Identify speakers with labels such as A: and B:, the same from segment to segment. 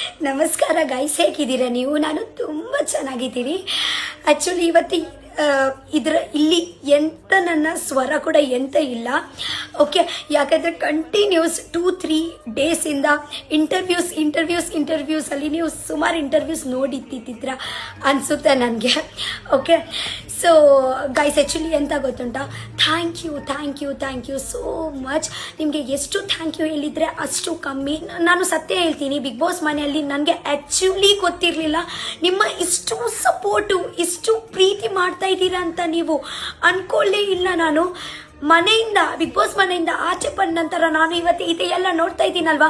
A: ನಮಸ್ಕಾರ ಗೈಸ್ ಹೇಗಿದ್ದೀರಾ ನೀವು? ನಾನು ತುಂಬ ಚೆನ್ನಾಗಿದ್ದೀನಿ. ಆ್ಯಕ್ಚುಲಿ ಇವತ್ತು ಇದ್ರ ಇಲ್ಲಿ ಎಂತ ನನ್ನ ಸ್ವರ ಕೂಡ ಎಂತ ಇಲ್ಲ. ಓಕೆ ಯಾಕಂದರೆ ಕಂಟಿನ್ಯೂಸ್ ಟೂ ತ್ರೀ ಡೇಸಿಂದ ಇಂಟರ್ವ್ಯೂಸ್ ಇಂಟರ್ವ್ಯೂಸ್ ಇಂಟರ್ವ್ಯೂಸಲ್ಲಿ ನೀವು ಸುಮಾರು ಇಂಟರ್ವ್ಯೂಸ್ ನೋಡಿದ್ದಿದ್ರ ಅನಿಸುತ್ತೆ ನನಗೆ. ಓಕೆ ಸೊ ಗೈಸ್ ಆ್ಯಕ್ಚುಲಿ ಎಂತ ಗೊತ್ತುಂಟ? Thank you thank you thank you so much ನಿಮಗೆ ಎಷ್ಟು ಥ್ಯಾಂಕ್ ಯು ಹೇಳಿದರೆ ಅಷ್ಟು ಕಮ್ಮಿ. ನಾನು ಸತ್ಯ ಹೇಳ್ತೀನಿ ಬಿಗ್ ಬಾಸ್ ಮನೆಯಲ್ಲಿ ನನಗೆ ಆ್ಯಕ್ಚುಲಿ ಗೊತ್ತಿರಲಿಲ್ಲ. ನಿಮ್ಮ ಇಷ್ಟು ಸಪೋರ್ಟು ಇಷ್ಟು ಪ್ರೀತಿ ಮಾಡ್ತಾ ಇದ್ದೀರಾ ಅಂತ ನೀವು ಅನ್ಕೊಳ್ಳೇ ಇಲ್ಲ ನಾನು. ಮನೆಯಿಂದ, ಬಿಗ್ ಬಾಸ್ ಮನೆಯಿಂದ ಆಚೆ ಬಂದ ನಂತರ ನಾನು ಇವತ್ತು ಇದೆಲ್ಲ ನೋಡ್ತಾ ಇದ್ದೀನಲ್ವಾ?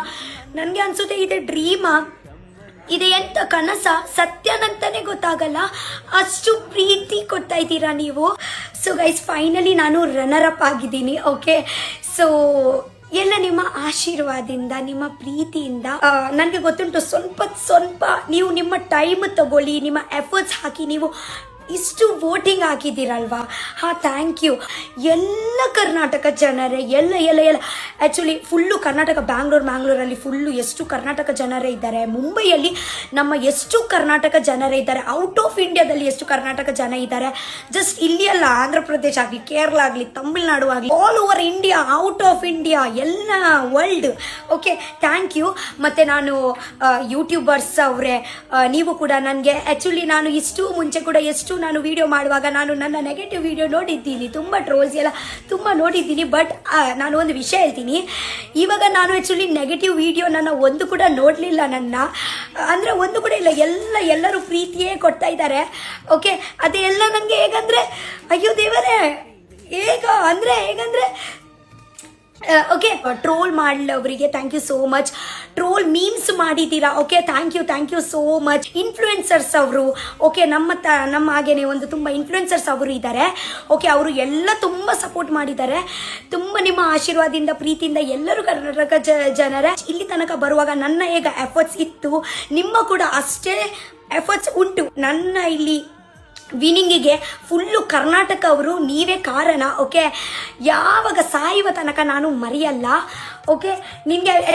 A: ನನಗೆ ಅನಿಸುತ್ತೆ ಇದೆ ಡ್ರೀಮಾ? ಇದೆ ಎಂತ ಕನಸ? ಸತ್ಯನಂತಾನೆ ಗೊತ್ತಾಗಲ್ಲ. ಅಷ್ಟು ಪ್ರೀತಿ ಕೊಡ್ತಾ ಇದ್ದೀರಾ ನೀವು? ಸೊ ಗೈಸ್ ಫೈನಲಿ ನಾನು ರನ್ನರ್ ಅಪ್ ಆಗಿದ್ದೀನಿ ಓಕೆ ಸೊ ಎಲ್ಲ ನಿಮ್ಮ ಆಶೀರ್ವಾದದಿಂದ ನಿಮ್ಮ ಪ್ರೀತಿಯಿಂದ ನನಗೆ ಗೊತ್ತುಂಟು, ಸ್ವಲ್ಪ ಸ್ವಲ್ಪ ನೀವು ನಿಮ್ಮ ಟೈಮ್ ತಗೊಳ್ಳಿ, ನಿಮ್ಮ ಎಫರ್ಟ್ಸ್ ಹಾಕಿ ನೀವು ಇಷ್ಟು ವೋಟಿಂಗ್ ಹಾಕಿದ್ದೀರಲ್ವಾ ಹಾಂ ಥ್ಯಾಂಕ್ ಯು ಎಲ್ಲ ಕರ್ನಾಟಕ ಜನರೇ, ಎಲ್ಲ ಎಲ್ಲ ಎಲ್ಲ. ಆ್ಯಕ್ಚುಲಿ ಫುಲ್ಲು ಕರ್ನಾಟಕ ಬ್ಯಾಂಗ್ಳೂರು ಮ್ಯಾಂಗ್ಳೂರಲ್ಲಿ ಫುಲ್ಲು ಎಷ್ಟು ಕರ್ನಾಟಕ ಜನರೇ ಇದ್ದಾರೆ. ಮುಂಬೈಯಲ್ಲಿ ನಮ್ಮ ಎಷ್ಟು ಕರ್ನಾಟಕ ಜನರೇ ಇದ್ದಾರೆ. ಔಟ್ ಆಫ್ ಇಂಡಿಯಾದಲ್ಲಿ ಎಷ್ಟು ಕರ್ನಾಟಕ ಜನ ಇದ್ದಾರೆ. ಜಸ್ಟ್ ಇಲ್ಲಿ ಅಲ್ಲ ಆಂಧ್ರ ಪ್ರದೇಶ ಆಗಲಿ, ಕೇರಳ ಆಗಲಿ, ತಮಿಳ್ನಾಡು ಆಗಲಿ all over India out of India ಎಲ್ಲ ವರ್ಲ್ಡ್ ಓಕೆ ಥ್ಯಾಂಕ್ ಯು ಮತ್ತು ನಾನು ಯೂಟ್ಯೂಬರ್ಸ್ ಅವರೇ ನೀವು ಕೂಡ ನನಗೆ ಆ್ಯಕ್ಚುಲಿ ನಾನು ಇಷ್ಟು ಮುಂಚೆ ಕೂಡ ಎಷ್ಟು ನಾನು ವಿಡಿಯೋ ಮಾಡುವಾಗ ನಾನು ನನ್ನ ನೆಗೆಟಿವ್ ವಿಡಿಯೋ ನೋಡಿದ್ದೀನಿ. ತುಂಬ ಟ್ರೋಲ್ಸ್ ಎಲ್ಲ ತುಂಬ ನೋಡಿದ್ದೀನಿ. ಬಟ್ ನಾನು ಒಂದು ವಿಷಯ ಹೇಳ್ತೀನಿ. ಇವಾಗ ನಾನು ಆ್ಯಕ್ಚುಲಿ ನೆಗೆಟಿವ್ ವಿಡಿಯೋ ನನ್ನ ಒಂದು ಕೂಡ ನೋಡಲಿಲ್ಲ ನನ್ನ. ಅಂದರೆ ಒಂದು ಕೂಡ ಇಲ್ಲ. ಎಲ್ಲ, ಎಲ್ಲರೂ ಪ್ರೀತಿಯೇ ಕೊಡ್ತಾ ಇದ್ದಾರೆ. ಓಕೆ ಅದೆಲ್ಲ ನನಗೆ ಹೇಗಂದರೆ, ಅಯ್ಯೋ ದೇವರೇ, ಹೇಗ, ಅಂದರೆ ಹೇಗಂದರೆ okay troll ಮಾಡಲವರಿಗೆ thank you so much troll memes ಮಾಡಿದ್ದೀರಾ okay thank you thank you so much influencers ಅವರು ಓಕೆ ನಮ್ಮ ತ ನಮ್ಮ ಹಾಗೇನೆ ಒಂದು ತುಂಬ ಇನ್ಫ್ಲುಯೆನ್ಸರ್ಸ್ ಅವರು ಇದ್ದಾರೆ. ಓಕೆ ಅವರು ಎಲ್ಲ ತುಂಬ ಸಪೋರ್ಟ್ ಮಾಡಿದ್ದಾರೆ. ತುಂಬ ನಿಮ್ಮ ಆಶೀರ್ವಾದದಿಂದ, ಪ್ರೀತಿಯಿಂದ ಎಲ್ಲರೂ ಕರ್ನಾಟಕ ಜ, ಜನರ, ಇಲ್ಲಿ ತನಕ ಬರುವಾಗ ನನ್ನ ಈಗ ಎಫರ್ಟ್ಸ್ ಇತ್ತು, ನಿಮ್ಮ ಕೂಡ ಅಷ್ಟೇ ಎಫರ್ಟ್ಸ್ ಉಂಟು. ನನ್ನ ಇಲ್ಲಿ ವಿನಿಂಗಿಗೆ ಫುಲ್ಲು ಕರ್ನಾಟಕ ಅವರು ನೀವೇ ಕಾರಣ ಓಕೆ? ಯಾವಾಗ ಸಾಯುವ ತನಕ ನಾನು ಮರೆಯಲ್ಲ ಓಕೆ? ನಿಮಗೆ